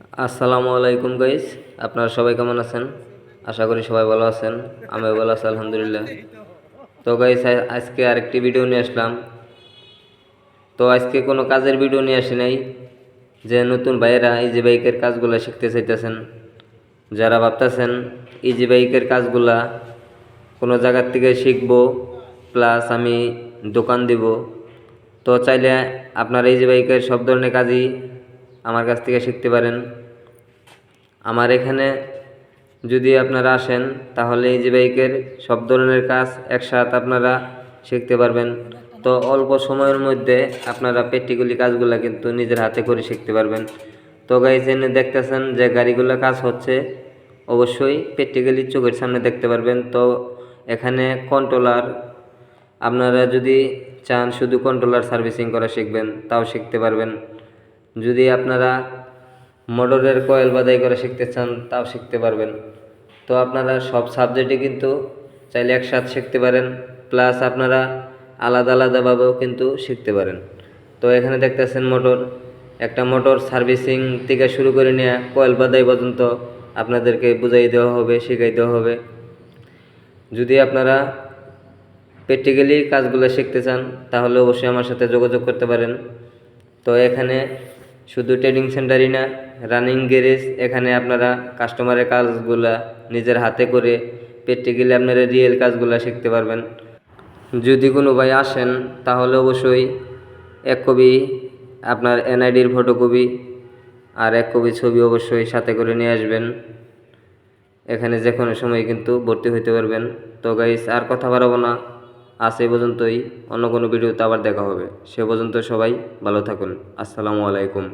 আসসালামু আলাইকুম গাইস আপনারা সবাই কেমন আছেন? আশা করি সবাই ভালো আছেন, আমিও ভালো আছি, আলহামদুলিল্লাহ। তো গাইস আজকে আরেকটি ভিডিও নিয়ে আসলাম। তো, আজকে কোনো কাজের ভিডিও নিয়ে আসি নাই, যে নতুন ভাইয়েরা ইজি বাইকের কাজগুলো শিখতে চাইতেছেন। যারা ভাবতেছেন ইজি বাইকের কাজগুলা কোনো জায়গার থেকে শিখব প্লাস আমি দোকান দিব। তো, চাইলে আপনারা ইজি বাইকের সব ধরনের কাজই আমার কাছ থেকে শিখতে পারেন। আমার এখানে যদি আপনারা আসেন, তাহলে ইজি বাইকের সব ধরনের কাজ একসাথে আপনারা শিখতে পারবেন। তো অল্প সময়ের মধ্যে আপনারা প্র্যাকটিক্যালি কাজগুলো কিন্তু নিজের হাতে করে শিখতে পারবেন। তো গাইজ দেখতেছেন যে গাড়িগুলো কাজ হচ্ছে, অবশ্যই প্র্যাকটিক্যালি চোখের সামনে দেখতে পারবেন। তো এখানে কন্ট্রোলার আপনারা যদি চান শুধু কন্ট্রোলার সার্ভিসিং করা শিখবেন, তাও শিখতে পারবেন। যদি আপনারা মোটরের কয়েল বাদাই করা শিখতে চান, তাও শিখতে পারবেন। তো আপনারা সব সাবজেক্টে কিন্তু চাইলে একসাথে শিখতে পারেন, প্লাস আপনারা আলাদা আলাদাভাবেও কিন্তু শিখতে পারেন। তো এখানে দেখতেছেন মোটর। একটা মোটর সার্ভিসিং থেকে শুরু করে নেওয়া কয়েল বাদাই পর্যন্ত আপনাদেরকে বুঝাই দেওয়া হবে, শিখাই দেওয়া হবে। যদি আপনারা প্র্যাকটিক্যালি কাজগুলো শিখতে চান, তাহলে অবশ্যই আমার সাথে যোগাযোগ করতে পারেন। তো এখানে শুধু ট্রেডিং সেন্টারই না রানিং গ্যারেজ এখানে আপনারা কাস্টমারের কাজগুলা নিজের হাতে করে প্র্যাকটিক্যালি আপনারা রিয়েল কাজগুলো শিখতে পারবেন। যদি কোনো ভাই আসেন, তাহলে অবশ্যই এক কপি আপনার এনআইডির ফটোকপি আর এক কপি ছবি অবশ্যই সাথে করে নিয়ে আসবেন। এখানে যে কোনো সময় কিন্তু ভর্তি হইতে পারবেন। তো গাইস আর কথা বাড়াবো না। আজ এই পর্যন্তই। অন্য কোনো ভিডিওতে আবার দেখা হবে। সে পর্যন্ত সবাই ভালো থাকুন। আসসালামু আলাইকুম।